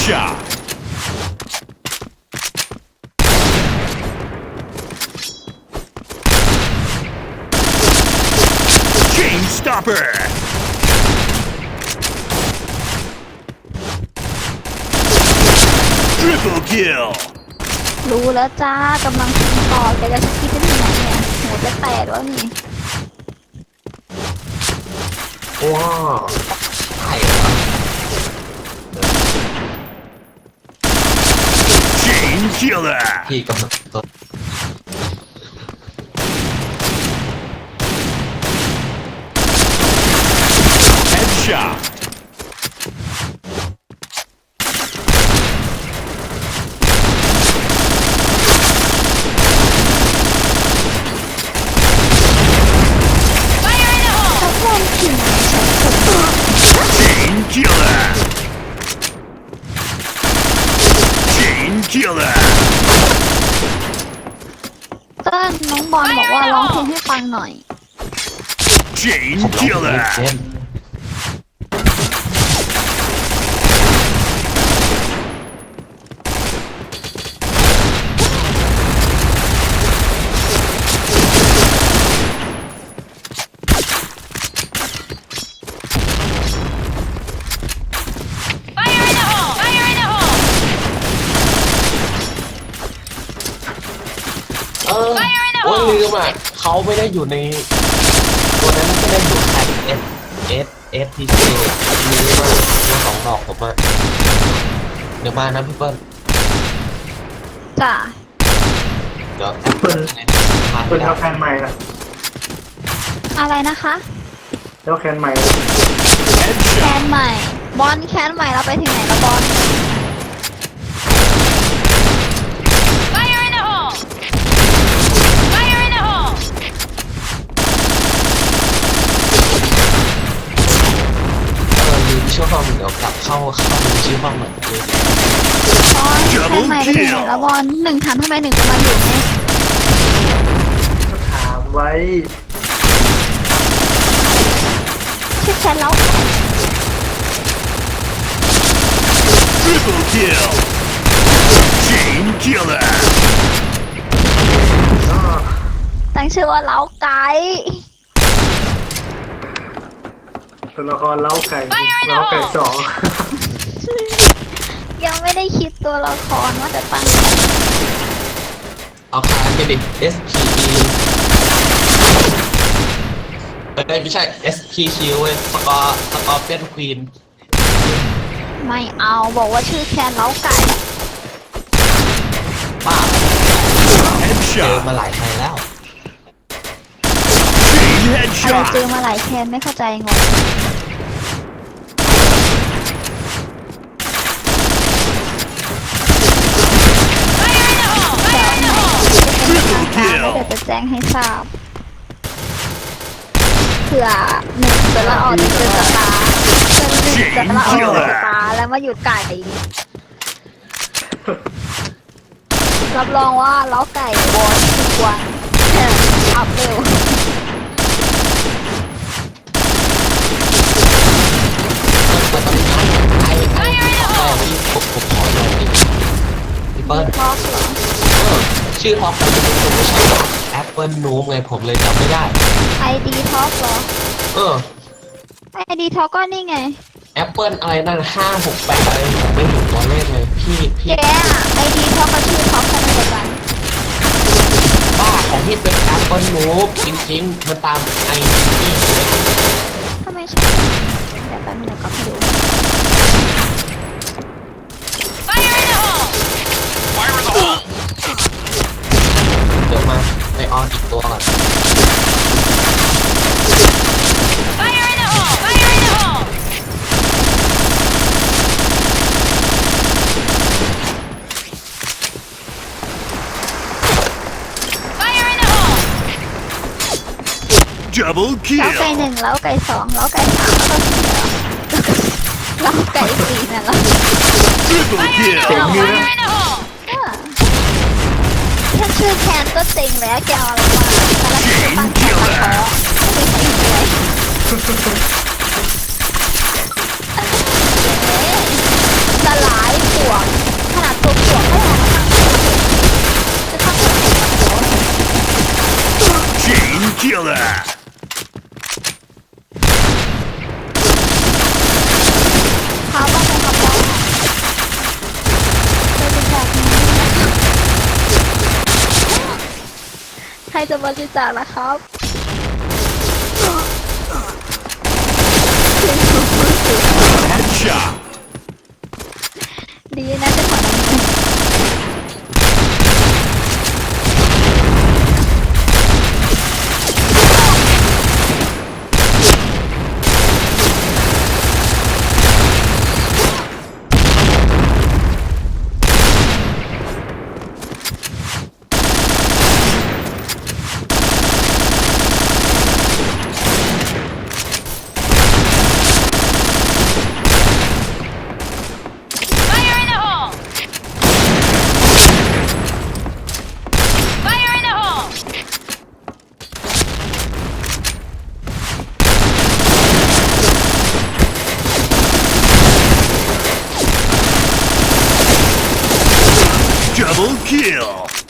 Headshot. Chain Stopper. Triple kill. รู้แล้วจ้ากำลังกินต่อแกจะคิดไปถึงไหนเนี่ยหัวจะแตกแล้วนี่ว้าวใช่เหรอ Chain Killer. พี่กำลังตัว Headshot. Fire in the hole! ถ้าเล่นถึง ฉันสุด Chain Killer. Chain Killer. เติ้ลน้องบอลบอกว่าร้องเพลงให้ฟังหน่อย Chain ผมร้องเพลง Killer. เช่น Fire in the hole! Fire in the hole! เออ มอะเขาไม่ได้อยู่ใน ตัวนั้นไม่ได้อยู่แท็กเอสเอสเอสทีซีลืมอะตัวสองดอกผมอะเดี๋ยวมานะพี่เปิ้ลจ้ะเดี๋ยวแอปเปิ้ลทานเป็ไม่นได้เทาแคนใหม่นะอะไรนะคะเท่าแคนใหม่นะแคนใหม่ บอลแคนใหม่เราไปถึงไหนแล้วบอล Fire in the hole! Fire in the hole! เอ บอลเดี๋ยวกลับเข้าเข้าดูชื่อห้องหน่อยเลยบอลแคนใหม่ไปถึงไหนแล้วบอลหนึ่งถามทำไมหนึ่งจะมาอยู่เนี่ยถามไว้ชื่อแคนแล้ว Triple kill. Chain Killer. อ้อตั้งชื่อว่าเล้าไก่ ตัวละครเล้าไก่เล้าไก่สองยังไม่ได้คิดตัวละครว่าจะตั้งเอาคานไปดิ S P E เอ้ยไม่ใช่ S P Q เว้ยสกอร์สกอร์เป็นควีนไม่เอาบอกว่าชื่อแคนเล้าไก่ป้าเจอ Headshot. มาหลายไทยแล้ว Chain อะไรเจอ Headshot. มาหลายแคนไม่เข้าใจงง Fire in the hole! Fire in the hole! จะเป็นทางการแล้วเดี๋ยวจะแจ้งให้ทราบเผื่อหนึ่งจะละออกจะเจอสตาร์เพื่อนหนึ่งจะละออกสตาร์แล้วมาหยุดไก่รับรองว่าเล้าไก่วอนทุกวันอัพเร็ว มันต้องการไอ้ไอ้ที่ผมผมขอหน่อยดิพี่ เปิ้ลท็อกเหรอเออชื่อท็อปผมไม่ใช่แอปเปิลนูมไงผมเลยจำไม่ได้ไอดีท็อกเหรอ เออไอดีท็อกก็นี่ไง แอปเปิลอะไรนั่นห้าหกแปดอะไรผมไม่เห็นตัวเลขเลยพี่พี่แกอะไอดีท็อกกับชื่อท็อกกันเดียวกันบ้าของพี่เป็นแอปเปิลนูมจริงๆมันตามไอพี่เลยทำไมใช่เดี๋ยวแป๊บนึงเดี๋ยวก็ไปดู Fire in the hole! Fire in the hole. เดี๋ยวมาไปออนอีกตัวก่อน Fire in the hole! Fire in the hole! Fire in the hole! Double เล้าไก่ kill. หนึ่งเล้าไก่สองเล้าไก่สามแล้วก็สี่เหรอเล้าไก่สี่น่ะเหรอ Triple Fire in the kill. hole! Fire in the hole! เออ ถ้าชื่อแคนก็เติงแล้แกเอาอะไรมาแล้วก็ปังแขนมาท้อไม่ใช่เลยสลายปวกขนาดตัวปวกก็ยังจะทำให้ตัว Chain Killer รจะบริจาคนะครับดีนะ kill.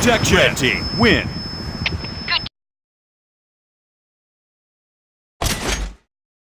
Protection. Red team, win.